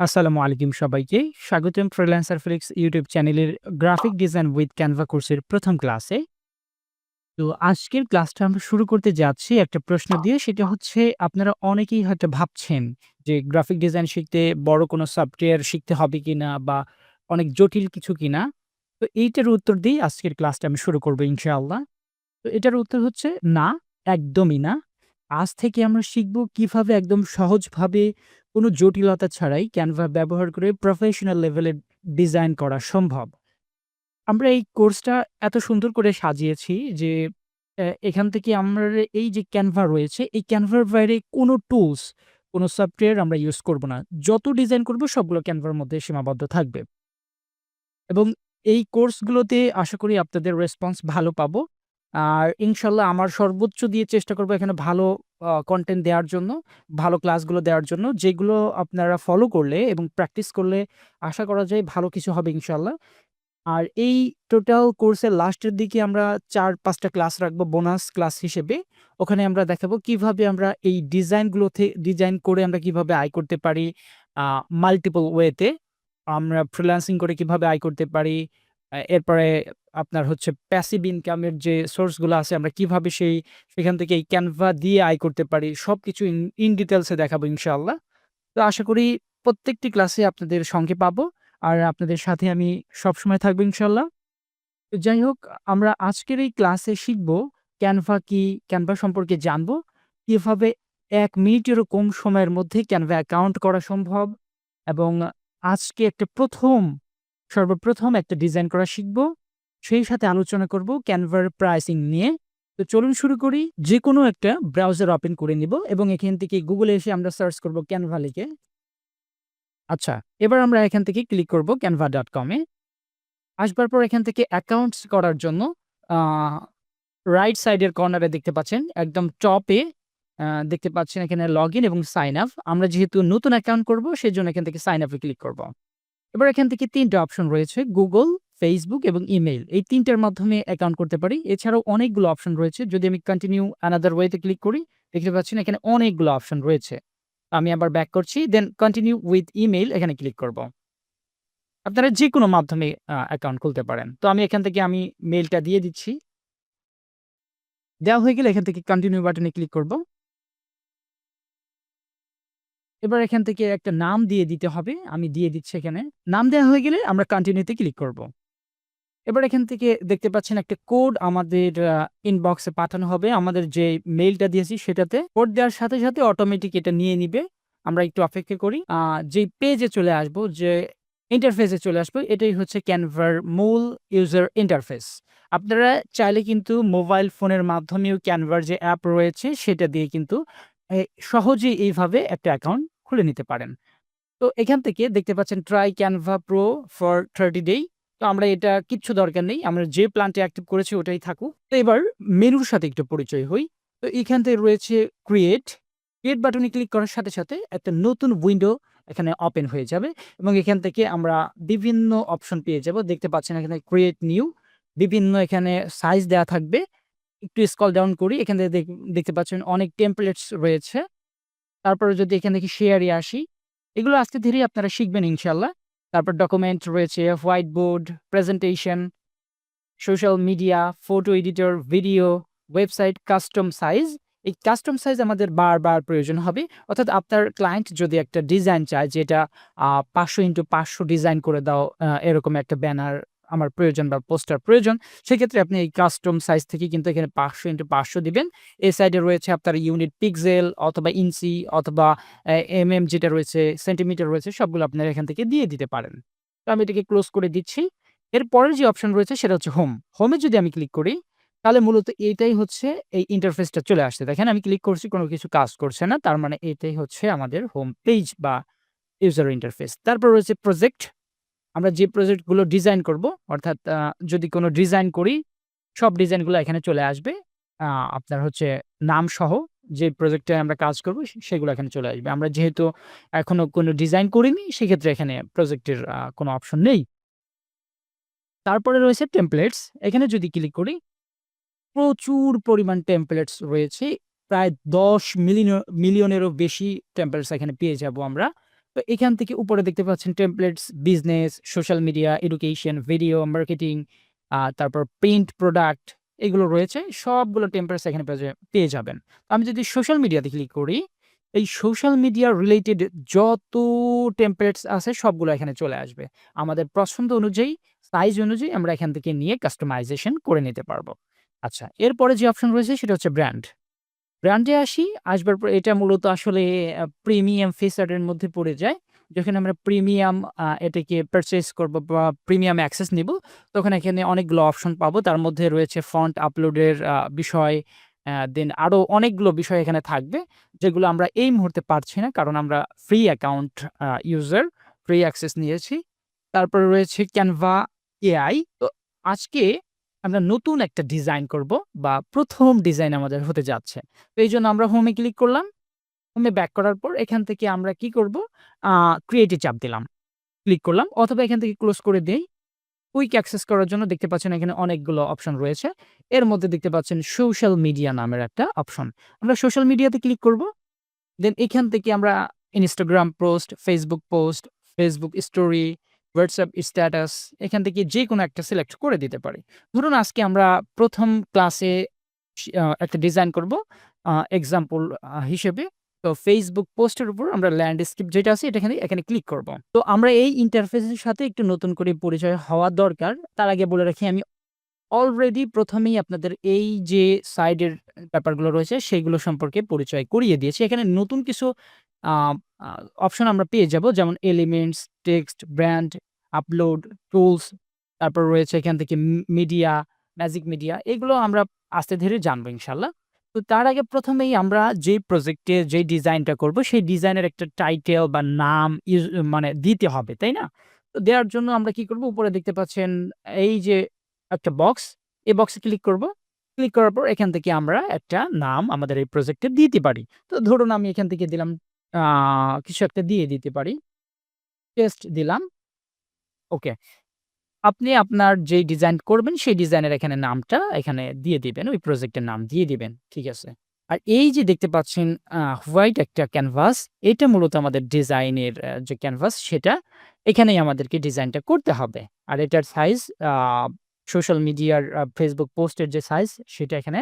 আসসালামু আলাইকুম সবাইকে। স্বাগতম ফ্রিল্যান্সার ফ্লিক্স ইউটিউব চ্যানেলের গ্রাফিক ডিজাইন উইথ ক্যানভা কোর্সের প্রথম ক্লাসে। তো আজকের ক্লাসটা আমরা শুরু করতে যাচ্ছি একটা প্রশ্ন দিয়ে। সেটা হচ্ছে আপনারা অনেকেই হয়তো ভাবছেন যে গ্রাফিক ডিজাইন শিখতে বড় কোনো সফটওয়্যার শিখতে হবে কিনা বা অনেক জটিল কিছু কিনা? তো এইটার উত্তর দিয়েই আজকের ক্লাসটা আমি শুরু করব ইনশাআল্লাহ। তো এটার উত্তর হচ্ছে না, একদমই না। আজ থেকে আমরা শিখব কীভাবে একদম সহজভাবে কোনো জটিলতা ছাড়াই ক্যানভা ব্যবহার করে প্রফেশনাল লেভেলের ডিজাইন করা সম্ভব। আমরা এই কোর্সটা এত সুন্দর করে সাজিয়েছি যে এখান থেকে আমরা এই যে ক্যানভা রয়েছে, এই ক্যানভার বাইরে কোনো টুলস, কোনো সফটওয়্যার আমরা ইউজ করব না। যত ডিজাইন করব সবগুলো ক্যানভার মধ্যে সীমাবদ্ধ থাকবে। এবং এই কোর্সগুলোতে আশা করি আপনাদের রেসপন্স ভালো পাবো। আর ইনশাল্লাহ আমার সর্বোচ্চ দিয়ে চেষ্টা করব এখানে ভালো কন্টেন্ট দেওয়ার জন্য, ভালো ক্লাসগুলো দেওয়ার জন্য, যেগুলো আপনারা ফলো করলে এবং প্র্যাকটিস করলে আশা করা যায় ভালো কিছু হবে ইনশাল্লাহ আর এই টোটাল কোর্সের লাস্টের দিকে আমরা চার পাঁচটা ক্লাস রাখব বোনাস ক্লাস হিসেবে। ওখানে আমরা দেখাবো কীভাবে আমরা এই ডিজাইনগুলোতে ডিজাইন করে আমরা কীভাবে আয় করতে পারি মাল্টিপল ওয়েতে। আমরা ফ্রিল্যান্সিং করে কীভাবে আয় করতে পারি। এরপরে আপনার হচ্ছে প্যাসিভ ইনকামের যে সোর্সগুলো আছে আমরা কীভাবে সেই সেখান থেকে এই ক্যানভা দিয়ে আয় করতে পারি। সবকিছু ইন ইন ডিটেইলস এ দেখাবো ইনশাআল্লাহ। তো আশা করি প্রত্যেকটি ক্লাসে আপনাদের সঙ্গে পাবো। আর আপনাদের সাথে আমি সবসময় থাকব ইনশাল্লাহ তো যাই হোক আমরা আজকের এই ক্লাসে শিখব ক্যানভা কি, ক্যানভা সম্পর্কে জানব। কীভাবে এক মিনিটেরও কম সময়ের মধ্যে ক্যানভা অ্যাকাউন্ট করা সম্ভব এবং আজকে একটা ১ম সর্বপ্রথম একটা ডিজাইন করা শিখব। সেই সাথে আলোচনা করব ক্যানভার প্রাইসিং নিয়ে। তো চলুন শুরু করি। যেকোনো একটা ব্রাউজার ওপেন করে নিব এবং এখান থেকে গুগলে এসে আমরা সার্চ করব ক্যানভা লিখে। আচ্ছা, এবার আমরা এখান থেকে ক্লিক করব canva.com এ। আসবার পর এখান থেকে অ্যাকাউন্টস করার জন্য রাইট সাইডের কর্নারে দেখতে পাচ্ছেন একদম টপে দেখতে পাচ্ছেন এখানে লগইন এবং সাইন আপ। আমরা যেহেতু নতুন অ্যাকাউন্ট করব সেই জন্য এখান থেকে সাইন আপে ক্লিক করব। এবার এখান থেকে ৩ টা অপশন রয়েছে গুগল, ফেসবুক এবং ইমেইল। এই ৩ টার মাধ্যমে অ্যাকাউন্ট করতে পারি। এছাড়াও অনেকগুলো অপশন রয়েছে। যদি আমি কন্টিনিউ অ্যানাদার ওয়েতে ক্লিক করি, দেখতে পাচ্ছেন এখানে অনেকগুলো অপশন রয়েছে। আমি আবার ব্যাক করছি। দেন কন্টিনিউ উইথ ইমেইল এখানে ক্লিক করব। আপনারা যেকোনো মাধ্যমে আ অ্যাকাউন্ট খুলতে পারেন। তো আমি এখান থেকে আমি মেইলটা দিয়ে দিচ্ছি। দেওয়া হয়ে গেলে এখান থেকে কন্টিনিউ বাটনে ক্লিক করব। এবার এখান থেকে একটা নাম দিয়ে দিতে হবে। আমি দিয়ে দিচ্ছি এখানে। নাম দেওয়া হয়ে গেলে আমরা কন্টিনিউতে ক্লিক করব। এবার এখান থেকে দেখতে পাচ্ছেন একটা কোড আমাদের ইনবক্সে পাঠানো হবে। আমাদের যে মেইলটা দিয়েছি সেটাতে। কোড দেওয়ার সাথে, সাথে অটোমেটিক এটা নিয়ে নিবে। আমরা একটু অপেক্ষা করি। যে পেজে চলে আসব, যে ইন্টারফেসে চলে আসব, এটাই হচ্ছে ক্যানভার মূল ইউজার ইন্টারফেস। আপনারা চাইলে কিন্তু মোবাইল ফোনের মাধ্যমেও ক্যানভার যে অ্যাপ রয়েছে সেটা দিয়ে কিন্তু সহজেই এইভাবে একটা অ্যাকাউন্ট খুলে নিতে পারেন। তো এখান থেকে দেখতে পাচ্ছেন try Canva pro for 30 day. তো আমরা এটা কিচ্ছু দরকার নেই। আমরা যে প্ল্যানটি অ্যাক্টিভ করেছি ওটাই থাকুক। তো এবার মেনুর সাথে একটু পরিচয় হই। তো এখান থেকে রয়েছে ক্রিয়েট। ক্রিয়েট বাটনে ক্লিক করার সাথে, সাথে একটা নতুন উইন্ডো এখানে ওপেন হয়ে যাবে এবং এখান থেকে আমরা বিভিন্ন অপশন পেয়ে যাব। দেখতে পাচ্ছেন এখানে ক্রিয়েট নিউ বিভিন্ন এখানে সাইজ দেওয়া থাকবে। একটু স্কল ডাউন করি। এখান থেকে দেখ দেখতে পাচ্ছেন অনেক টেমপ্লেটস রয়েছে। তারপরে যদি এখান থেকে শেয়ারে আসি, এগুলো আস্তে ধীরেই আপনারা শিখবেন ইনশাল্লাহ তারপর ডকুমেন্ট রয়েছে, white board, presentation, social media, photo editor, video, website, custom size. এই কাস্টম সাইজ আমাদের বারবার প্রয়োজন হবে। অর্থাৎ আপনার ক্লায়েন্ট যদি একটা ডিজাইন চায় যেটা পাঁচশো ইন্টু পাঁচশো ডিজাইন করে দাও, এরকম একটা ব্যানার আমার প্রয়োজন বা পোস্টার প্রয়োজন। সেক্ষেত্রে আপনি এই কাস্টম সাইজ থেকে কিন্তু এখানে ৫০০x৫০০ দিবেন। এই সাইডে রয়েছে আপনার ইউনিট পিক্সেল অথবা ইঞ্চি অথবা এ এমএম যেটা রয়েছে, সেন্টিমিটার রয়েছে সবগুলো আপনারা এখান থেকে দিয়ে দিতে পারেন। তো আমি এটাকে ক্লোজ করে দিচ্ছি। এর পরের যে অপশন রয়েছে সেটা হচ্ছে হোম। হোমে যদি আমি ক্লিক করি, তাহলে মূলত এইটাই হচ্ছে এই ইন্টারফেসটা চলে আসছে। দেখেন আমি ক্লিক করছি কোনো কিছু কাজ করছে না। তার মানে এটাই হচ্ছে আমাদের হোম পেজ বা ইউজার ইন্টারফেস। তারপর রয়েছে প্রজেক্ট। আমরা যে প্রজেক্টগুলো ডিজাইন করব, অর্থাৎ যদি কোনো ডিজাইন করি, সব ডিজাইনগুলো এখানে চলে আসবে। আপনার হচ্ছে নাম সহ যে প্রজেক্টে আমরা কাজ করব সেগুলো এখানে চলে আসবে। আমরা যেহেতু এখনও কোনো ডিজাইন করিনি সেক্ষেত্রে এখানে প্রজেক্টের কোনো অপশন নেই। তারপরে রয়েছে টেমপ্লেটস। এখানে যদি ক্লিক করি, প্রচুর পরিমাণ টেমপ্লেটস রয়েছে। প্রায় ১০ মিলিয়ন মিলিয়নেরও বেশি টেম্পলেটস এখানে পেয়ে যাব আমরা। তো এখান থেকে উপরে দেখতে পাচ্ছেন templates, business, social media, education, video, marketing তারপর প্রিন্ট প্রোডাক্ট এগুলো রয়েছে। সবগুলো টেমপ্লেটস এখানে পেয়ে যাবেন। আমি যদি সোশ্যাল মিডিয়াতে ক্লিক করি, এই সোশ্যাল মিডিয়া রিলেটেড যত টেমপ্লেটস আছে সবগুলো এখানে চলে আসবে। আমাদের পছন্দ অনুযায়ী, সাইজ অনুযায়ী আমরা এখান থেকে নিয়ে কাস্টমাইজেশন করে নিতে পারব। আচ্ছা, এরপরে যে অপশন রয়েছে সেটা হচ্ছে ব্র্যান্ড। ব্র্যান্ডে আসি, আসবার পর এটা মূলত আসলে প্রিমিয়াম ফিচার এর মধ্যে পড়ে যায়। যখন আমরা প্রিমিয়াম এটাকে পারচেস করব বা প্রিমিয়াম অ্যাক্সেস নিব, তখন এখানে অনেকগুলো অপশন পাবো। তার মধ্যে রয়েছে ফন্ট আপলোডের বিষয়, দেন আরও অনেকগুলো বিষয় এখানে থাকবে। যেগুলো আমরা এই মুহূর্তে পারছি না। কারণ আমরা free account user, free access নিয়েছি। তারপরে রয়েছে ক্যানভা এআই তো আজকে আমরা নতুন একটা ডিজাইন করব বা প্রথম ডিজাইন আমাদের হতে যাচ্ছে। তো এই জন্য আমরা হোমে ক্লিক করলাম। হোমে ব্যাক করার পর এখান থেকে আমরা কি করব? আ ক্রিয়েট এ চাপ দিলাম। ক্লিক করলাম অথবা এখান থেকে ক্লোজ করে দেই। কুইক অ্যাক্সেস করার জন্য দেখতে পাচ্ছেন এখানে অনেকগুলো অপশন রয়েছে। এর মধ্যে দেখতে পাচ্ছেন সোশ্যাল মিডিয়া নামের একটা অপশন। আমরা সোশ্যাল মিডিয়াতে ক্লিক করব। দেন এখান থেকে আমরা Instagram post, Facebook post, Facebook story, WhatsApp status এখান থেকে যে কোনো একটা সিলেক্ট করে দিতে পারি। ধরুন আজকে আমরা প্রথম ক্লাসে একটা ডিজাইন করব এক্সাম্পল হিসেবে। তো ফেসবুক পোস্টের উপর আমরা ল্যান্ডস্কেপ যেটা আছে এটা এখানে, ক্লিক করব। তো আমরা এই ইন্টারফেসের সাথে একটু নতুন করে পরিচয় হওয়া দরকার। তার আগে বলে রাখি আমি অলরেডি প্রথমেই আপনাদের এই যে সাইডের ব্যাপারগুলো রয়েছে সেগুলো সম্পর্কে পরিচয় করিয়ে দিয়েছি। এখানে নতুন কিছু অপশন আমরা পেয়ে যাব। যেমন elements, text, brand, upload, tools তারপর রয়েছে এখান থেকে মিডিয়া, ম্যাজিক মিডিয়া এগুলো আমরা আস্তে ধীরে জানব ইনশাল্লাহ তো তার আগে প্রথমেই আমরা যেই প্রজেক্টে যেই ডিজাইনটা করব সেই ডিজাইনের একটা টাইটেল বা নাম মানে দিতে হবে, তাই না? তো দেওয়ার জন্য আমরা কি করব? উপরে দেখতে পাচ্ছেন এই যে একটা বক্স, এই বক্সে ক্লিক করব। ক্লিক করার পর এখান থেকে আমরা একটা নাম আমাদের এই প্রজেক্টে দিতে পারি। তো ধরুন আমি এখান থেকে দিলাম কিছু একটা দিয়ে দিতে পারি। টেস্ট দিলাম। ওকে। আপনি আপনার যে ডিজাইন করবেন সেই ডিজাইনের এখানে নামটা এখানে দিয়ে দিবেন। ওই প্রজেক্টের নাম দিয়ে দিবেন। ঠিক আছে। আর এই যে দেখতে পাচ্ছেন হোয়াইট একটা ক্যানভাস, এটা মূলত আমাদের ডিজাইনের যে ক্যানভাস সেটা এখানেই আমাদেরকে ডিজাইনটা করতে হবে। আর এটার সাইজ সোশ্যাল মিডিয়ার ফেসবুক পোস্টের যে সাইজ সেটা এখানে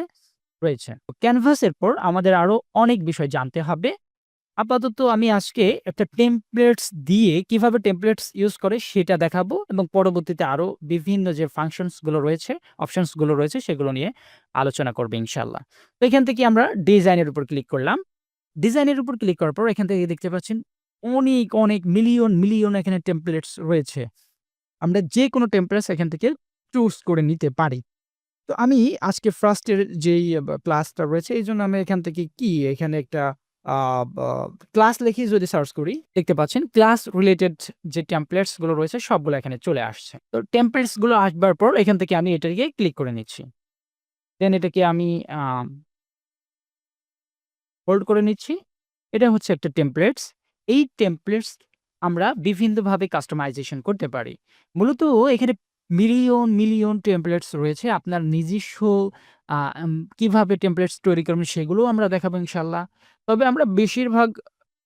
রয়েছে। ক্যানভাসের পর আমাদের আরও অনেক বিষয় জানতে হবে। আপাতত আমি আজকে একটা টেমপ্লেটস দিয়ে কীভাবে টেমপ্লেটস ইউজ করে সেটা দেখাবো এবং পরবর্তীতে আরও বিভিন্ন যে ফাংশনসগুলো রয়েছে, অপশনসগুলো রয়েছে সেগুলো নিয়ে আলোচনা করব ইনশাআল্লাহ। তো এখান থেকে আমরা ডিজাইনের উপর ক্লিক করলাম। ডিজাইনের উপর ক্লিক করার পর এখান থেকে দেখতে পাচ্ছেন অনেক, অনেক মিলিয়ন, মিলিয়ন এখানে টেমপ্লেটস রয়েছে। আমরা যেকোনো টেমপ্লেটস এখান থেকে চুজ করে নিতে পারি। তো আমি আজকে ফার্স্ট এর যেই ক্লাসটা রয়েছে এই জন্য আমি এখান থেকে কি এখানে একটা ক্লাস লিখে যদি সার্চ করি, দেখতে পাচ্ছেন ক্লাস রিলেটেড যে টেমপ্লেটসগুলো রয়েছে, সবগুলো এখানে চলে আসছে। তো টেমপ্লেটসগুলো আসবার পর এখান থেকে আমি এটাকে ক্লিক করে নিচ্ছি। দেন এটাকে আমি হোল্ড করে নিচ্ছি। এটা হচ্ছে একটা টেমপ্লেটস। এই টেমপ্লেটস আমরা বিভিন্নভাবে কাস্টমাইজেশন করতে পারি। মূলত এখানে মিলিয়ন, মিলিয়ন টেমপ্লেটস রয়েছে। আপনার নিজস্ব কীভাবে টেমপ্লেটস তৈরি করবেন সেগুলোও আমরা দেখাবো ইনশাআল্লাহ। তবে আমরা বেশিরভাগ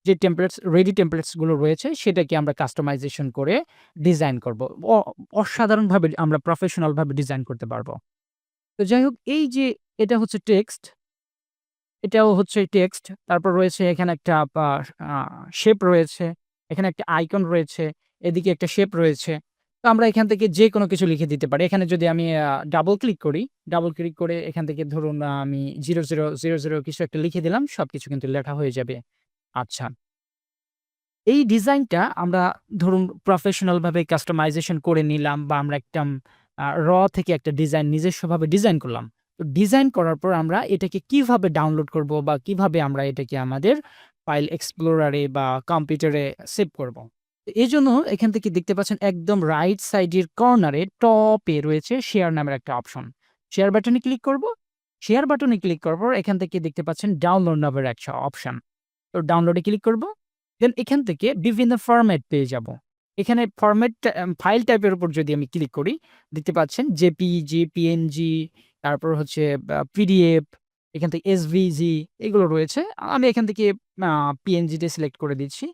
যে টেমপ্লেটস রেডি টেমপ্লেটসগুলো রয়েছে সেটাকে আমরা কাস্টমাইজেশন করে ডিজাইন করব। অসাধারণভাবে আমরা প্রফেশনাল ভাবে ডিজাইন করতে পারব। তো যাই হোক এই যে এটা হচ্ছে টেক্সট এটাও হচ্ছে টেক্সট। তারপর রয়েছে এখানে একটা শেপ রয়েছে। এখানে একটা আইকন রয়েছে। এদিকে একটা শেপ রয়েছে। তো আমরা এখান থেকে যেকোনো কিছু লিখে দিতে পারি। এখানে যদি আমি ডাবল ক্লিক করি, ডাবল ক্লিক করে এখান থেকে ধরুন আমি জিরো জিরো জিরো জিরো কিছু একটা লিখে দিলাম। সব কিছু কিন্তু লেখা হয়ে যাবে। আচ্ছা। এই ডিজাইনটা আমরা ধরুন প্রফেশনালভাবে কাস্টমাইজেশন করে নিলাম বা আমরা একটা র থেকে একটা ডিজাইন নিজস্বভাবে ডিজাইন করলাম। তো ডিজাইন করার পর আমরা এটাকে কীভাবে ডাউনলোড করব বা কীভাবে আমরা এটাকে আমাদের ফাইল এক্সপ্লোরারে বা কম্পিউটারে সেভ করব। তো জন্য এখান থেকে দেখতে পাচ্ছেন একদম রাইট সাইডের কর্নারে টপে রয়েছে শেয়ার নামের একটা অপশন। শেয়ার বাটনে ক্লিক করব। শেয়ার বাটনে ক্লিক করার পর এখান থেকে দেখতে পাচ্ছেন ডাউনলোড নামের একটা অপশন। তো ডাউনলোডে ক্লিক করব। দেন এখান থেকে বিভিন্ন ফরম্যাট পেয়ে যাব। এখানে ফরম্যাট ফাইল টাইপের উপর যদি আমি ক্লিক করি দেখতে পাচ্ছেন জেপিইজি, পিএনজি তারপর হচ্ছে পিডিএফ এখান থেকে এসভিজি এগুলো রয়েছে। আমি এখান থেকে আ পিএনজি তে সিলেক্ট করে দিচ্ছি।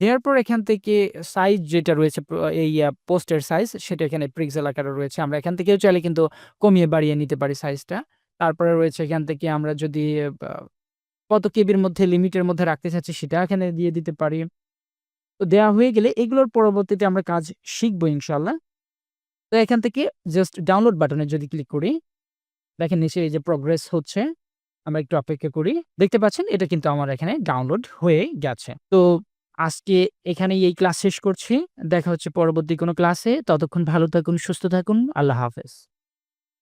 দেওয়ার পর এখান থেকে সাইজ যেটা রয়েছে এই পোস্টের সাইজ সেটা এখানে পিক্সেল আকারে রয়েছে। আমরা এখান থেকেও চাইলে কিন্তু কমিয়ে বাড়িয়ে নিতে পারি সাইজটা। তারপরে রয়েছে এখান থেকে আমরা যদি কত কেবির মধ্যে লিমিটের মধ্যে রাখতে চাচ্ছি সেটা এখানে দিয়ে দিতে পারি। তো দেওয়া হয়ে গেলে এগুলোর পরবর্তীতে আমরা কাজ শিখব ইনশাল্লাহ তো এখান থেকে জাস্ট ডাউনলোড বাটনে যদি ক্লিক করি, দেখেন নিচে এই যে প্রোগ্রেস হচ্ছে। আমরা একটু অপেক্ষা করি। দেখতে পাচ্ছেন এটা কিন্তু আমার এখানে ডাউনলোড হয়ে গেছে। তো আজকে এখানেই এই ক্লাস শেষ করছি। দেখা হচ্ছে পরবর্তী কোনো ক্লাসে। ততক্ষণ ভালো থাকুন, সুস্থ থাকুন। আল্লাহ হাফেজ।